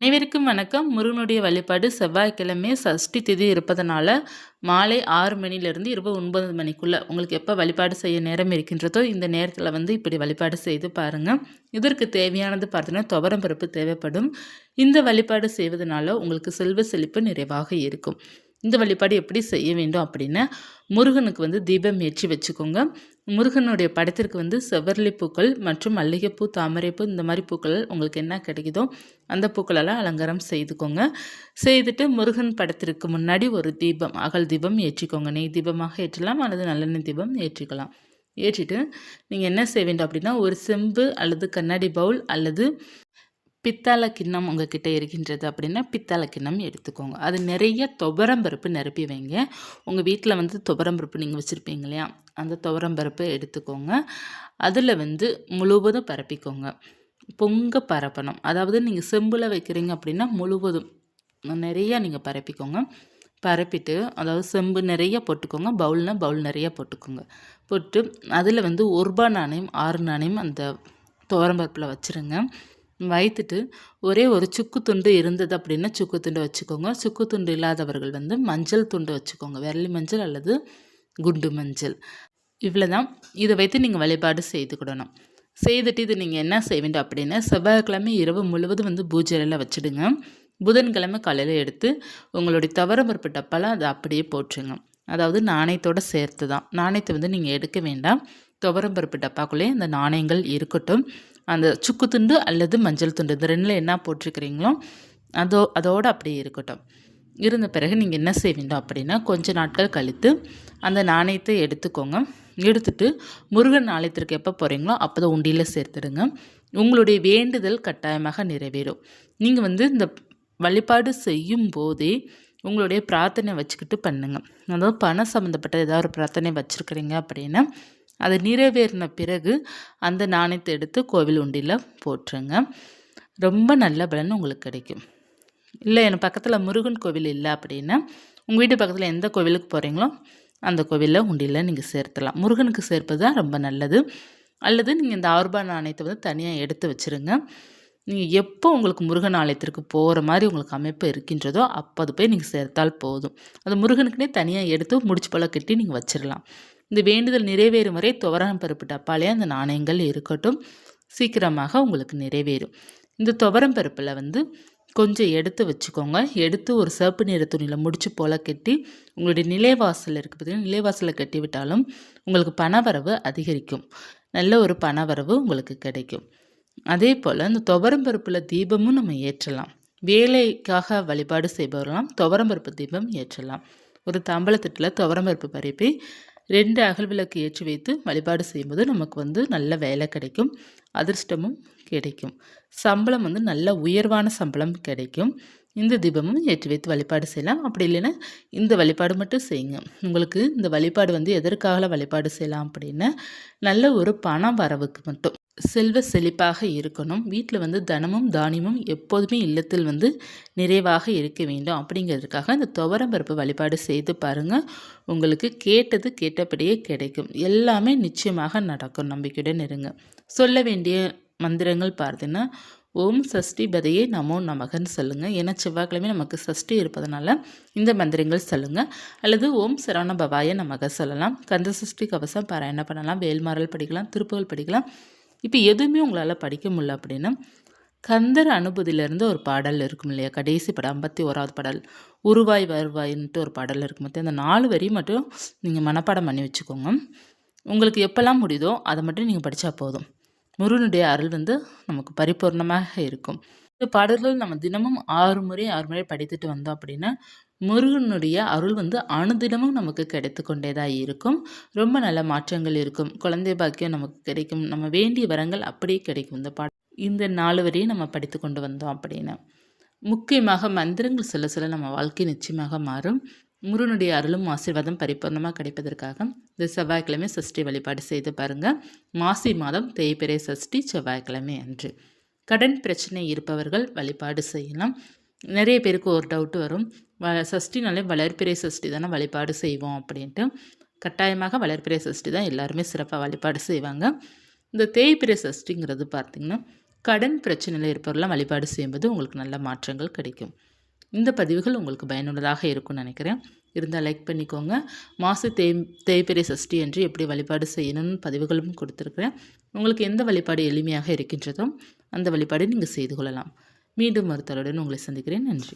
அனைவருக்கும் வணக்கம். முருகனுடைய வழிபாடு செவ்வாய்க்கிழமை சஷ்டி திதி இருப்பதனால மாலை ஆறு மணிலிருந்து இருபது ஒன்பது மணிக்குள்ளே உங்களுக்கு எப்போ வழிபாடு செய்ய நேரம் இருக்கின்றதோ இந்த நேரத்தில் வந்து இப்படி வழிபாடு செய்து பாருங்கள் இதற்கு தேவையானது பார்த்தீங்கன்னா துவரம் பருப்பு தேவைப்படும். இந்த வழிபாடு செய்வதனால உங்களுக்கு செல்வ செழிப்பு நிறைவாக இருக்கும். இந்த வழிபாடு எப்படி செய்ய வேண்டும் அப்படின்னா முருகனுக்கு வந்து தீபம் ஏற்றி வச்சுக்கோங்க. முருகனுடைய படத்திற்கு வந்து செவ்வரளி பூக்கள் மற்றும் மல்லிகைப்பூ தாமரைப்பூ இந்த மாதிரி பூக்கள் உங்களுக்கு என்ன கிடைக்குதோ அந்த பூக்களெல்லாம் அலங்காரம் செய்துக்கோங்க. செய்துட்டு முருகன் படத்திற்கு முன்னாடி ஒரு தீபம் அகல் தீபம் ஏற்றிக்கோங்க. நெய் தீபமாக ஏற்றலாம் அல்லது நல்லெண்ணெய் தீபம் ஏற்றிக்கலாம். ஏற்றிட்டு நீங்கள் என்ன செய்ய வேண்டும் அப்படின்னா ஒரு செம்பு அல்லது கண்ணாடி பவுல் அல்லது பித்தாள கிண்ணம் உங்ககிட்ட இருக்கின்றது அப்படின்னா பித்தாள கிண்ணம் எடுத்துக்கோங்க. அது நிறைய துவரம்பருப்பு நிரப்பி வைங்க. உங்கள் வீட்டில் வந்து துவரம்பருப்பு நீங்கள் வச்சுருப்பீங்க இல்லையா? அந்த துவரம்பருப்பு எடுத்துக்கோங்க. அதில் வந்து முழுவதும் பரப்பிக்கோங்க. பொங்க பரப்பணும். அதாவது நீங்கள் செம்பில் வைக்கிறீங்க அப்படின்னா முழுவதும் நிறையா நீங்கள் பரப்பிக்கோங்க. பரப்பிட்டு அதாவது செம்பு நிறைய போட்டுக்கோங்க. பவுல்னால் பவுல் நிறைய போட்டுக்கோங்க. போட்டு அதில் வந்து ஒரு ரூபா நாணயம் ஆறு நாணயம் அந்த துவரம்பருப்பில் வச்சுருங்க. வைத்துட்டு ஒரே ஒரு சுக்கு துண்டு இருந்தது அப்படின்னா சுக்கு துண்டு வச்சுக்கோங்க. சுக்கு துண்டு இல்லாதவர்கள் வந்து மஞ்சள் துண்டு வச்சுக்கோங்க. விரலி மஞ்சள் அல்லது குண்டு மஞ்சள். இவ்வளோ தான் இதை வைத்து நீங்கள் வழிபாடு செய்துக்கிடணும் செய்துட்டு இது நீங்கள் என்ன செய்ய வேண்டும் அப்படின்னா செவ்வாய்க்கிழமை இரவு முழுவதும் வந்து பூஜையில் வச்சுடுங்க. புதன்கிழமை காலையில் எடுத்து உங்களுடைய தவறமறுப்பு டப்பால் அதை அப்படியே போட்டுருங்க அதாவது நாணயத்தோடு சேர்த்து தான் நாணயத்தை வந்து நீங்கள் எடுக்க வேண்டாம். துவரம்பருப்பு டப்பாக்குள்ளே இந்த நாணயங்கள் இருக்கட்டும். அந்த சுக்கு துண்டு அல்லது மஞ்சள் துண்டு இந்த ரெண்டில் என்ன போட்டிருக்கிறீங்களோ அதோ அதோடு அப்படியே இருக்கட்டும். இருந்த பிறகு நீங்கள் என்ன செய்ய வேண்டும் அப்படின்னா கொஞ்ச நாட்கள் கழித்து அந்த நாணயத்தை எடுத்துக்கோங்க. எடுத்துட்டு முருகன் ஆலயத்திற்கு எப்போ போகிறீங்களோ அப்போ தான் உண்டியில் சேர்த்துடுங்க. உங்களுடைய வேண்டுதல் கட்டாயமாக நிறைவேறும். நீங்கள் வந்து இந்த வழிபாடு செய்யும் போதே உங்களுடைய பிரார்த்தனை வச்சுக்கிட்டு பண்ணுங்கள் அதாவது பணம் சம்மந்தப்பட்ட ஏதாவது ஒரு பிரார்த்தனை வச்சுருக்கிறீங்க அப்படின்னா அது நிறைவேறின பிறகு அந்த நாணயத்தை எடுத்து கோவில் உண்டியில் போட்டுருங்க. ரொம்ப நல்ல பலன் உங்களுக்கு கிடைக்கும். இல்லை என் பக்கத்தில் முருகன் கோவில் இல்லை அப்படின்னா உங்கள் வீட்டு பக்கத்தில் எந்த கோவிலுக்கு போகிறீங்களோ அந்த கோவிலில் உண்டியில் நீங்கள் சேர்த்தலாம். முருகனுக்கு சேர்ப்பது தான் ரொம்ப நல்லது. அல்லது நீங்கள் இந்த ஆர்பா நாணயத்தை வந்து தனியாக எடுத்து வச்சுருங்க. நீங்கள் எப்போ உங்களுக்கு முருகன் ஆலயத்திற்கு போகிற மாதிரி உங்களுக்கு அமைப்பு இருக்கின்றதோ அப்போ அது போய் நீங்கள் சேர்த்தால் போதும். அது முருகனுக்குனே தனியாக எடுத்து முடிச்சு போல் கட்டி நீங்கள் வச்சிடலாம் இந்த வேண்டுதல் நிறைவேறும் வரை துவரம் பருப்பு டப்பாலே அந்த நாணயங்கள் இருக்கட்டும். சீக்கிரமாக உங்களுக்கு நிறைவேறும். இந்த துவரம் பருப்பில் வந்து கொஞ்சம் எடுத்து வச்சுக்கோங்க. எடுத்து ஒரு சிவப்பு நிற துணியில் முடிச்சு போல் கட்டி உங்களுடைய நிலைவாசல் இருக்குது பார்த்தீங்கன்னா நிலைவாசலில் கட்டி விட்டாலும் உங்களுக்கு பணவரவு அதிகரிக்கும். நல்ல ஒரு பணவரவு உங்களுக்கு கிடைக்கும். அதே போல் இந்த துவரம் பருப்பில் தீபமும் நம்ம ஏற்றலாம். வேலைக்காக வழிபாடு செய்பவர்களாம் துவரம் பருப்பு தீபம் ஏற்றலாம். ஒரு தாம்பளத்திட்டில் துவரம் பருப்பு பருப்பி ரெண்டு அகல் விளக்கு ஏற்றி வைத்து வழிபாடு செய்யும்போது நமக்கு வந்து நல்ல வேலை கிடைக்கும் அதிர்ஷ்டமும் கிடைக்கும். சம்பளம் வந்து நல்ல உயர்வான சம்பளம் கிடைக்கும். இந்த தீபமும் ஏற்றி வைத்து வழிபாடு செய்யலாம். அப்படி இல்லைன்னா இந்த வழிபாடு மட்டும் செய்யுங்க. உங்களுக்கு இந்த வழிபாடு வந்து எதற்காக வழிபாடு செய்யலாம் அப்படின்னா நல்ல ஒரு பணம் வரவுக்கு மட்டும். செல்வ செழிப்பாக இருக்கணும். வீட்டில் வந்து தனமும் தானியமும் எப்போதுமே இல்லத்தில் வந்து நிறைவாக இருக்க வேண்டும். அப்படிங்கிறதுக்காக இந்த துவரம்பருப்பு வழிபாடு செய்து பாருங்கள் உங்களுக்கு கேட்டது கேட்டபடியே கிடைக்கும். எல்லாமே நிச்சயமாக நடக்கும். நம்பிக்கையுடன் இருங்க. சொல்ல வேண்டிய மந்திரங்கள் பார்த்தீங்கன்னா ஓம் சஷ்டி பதையே நமோ நமகன்னு சொல்லுங்கள் ஏன்னா செவ்வாய்க்கிழமை நமக்கு சஷ்டி இருப்பதனால இந்த மந்திரங்கள் சொல்லுங்கள் அல்லது ஓம் சரவண பவாய நமக சொல்லலாம். கந்த சஷ்டி கவசம் பாராயணம் பண்ணலாம். வேல்மாரல் படிக்கலாம். திருப்புகள் படிக்கலாம். இப்போ எதுவுமே உங்களால் படிக்க முடியல அப்படின்னா கந்தர் அனுபூதியிலேருந்து ஒரு பாடல் இருக்கும் இல்லையா? கடைசி படம் ஐம்பத்தி ஓராவது பாடல் உருவாய் வருவாயின்ட்டு ஒரு பாடல் இருக்கும் மொத்தம் அந்த நாலு வரி மட்டும் நீங்கள் மனப்பாடம் பண்ணி வச்சுக்கோங்க. உங்களுக்கு எப்போல்லாம் முடியுதோ அதை மட்டும் நீங்கள் படித்தா போதும். முருகனுடைய அருள் வந்து நமக்கு பரிபூர்ணமாக இருக்கும். இந்த பாடல்கள் நம்ம தினமும் ஆறு முறை ஆறு முறை படித்துட்டு வந்தோம் அப்படின்னா முருகனுடைய அருள் வந்து அணுதினமும் நமக்கு கிடைத்து கொண்டே தான் இருக்கும். ரொம்ப நல்ல மாற்றங்கள் இருக்கும். குழந்தை பாக்கியம் நமக்கு கிடைக்கும். நம்ம வேண்டிய வரங்கள் அப்படியே கிடைக்கும் இந்த பாட இந்த நாலு வரையும் நம்ம படித்து கொண்டு வந்தோம் அப்படின்னு. முக்கியமாக மந்திரங்கள் சில சில நம்ம வாழ்க்கை நிச்சயமாக மாறும். முருகனுடைய அருளும் ஆசீர்வாதம் பரிபூர்ணமாக கிடைப்பதற்காக இந்த செவ்வாய்க்கிழமை சஷ்டி வழிபாடு செய்து பாருங்கள் மாசி மாதம் தேய்பிரை சஷ்டி செவ்வாய்க்கிழமை அன்று. கடன் பிரச்சனை இருப்பவர்கள் வழிபாடு செய்யலாம். நிறைய பேருக்கு ஒரு டவுட் வரும். வ சஷ்டினாலே வளர்ப்பிறை சஷ்டி தானே வழிபாடு செய்வோம் அப்படின்ட்டு. கட்டாயமாக வளர்ப்பிறை சஷ்டி தான் எல்லாருமே சிறப்பாக வழிபாடு செய்வாங்க. இந்த தேய்பிறை சஷ்டிங்கிறது பார்த்திங்கன்னா கடன் பிரச்சனையில் இருப்பவர்களாம் வழிபாடு செய்யும்போது உங்களுக்கு நல்ல மாற்றங்கள் கிடைக்கும். இந்த பதிவுகள் உங்களுக்கு பயனுள்ளதாக இருக்கும்னு நினைக்கிறேன். இருந்தால் லைக் பண்ணிக்கோங்க. மாசு தேய் தேய்பிறை சஷ்டி என்று எப்படி வழிபாடு செய்யணும்னு பதிவுகளும் கொடுத்துருக்குறேன். உங்களுக்கு எந்த வழிபாடு எளிமையாக இருக்கின்றதோ அந்த வழிபாடு நீங்கள் செய்து கொள்ளலாம். மீண்டும் மறுத்தலுடன் உங்களை சந்திக்கிறேன். நன்றி.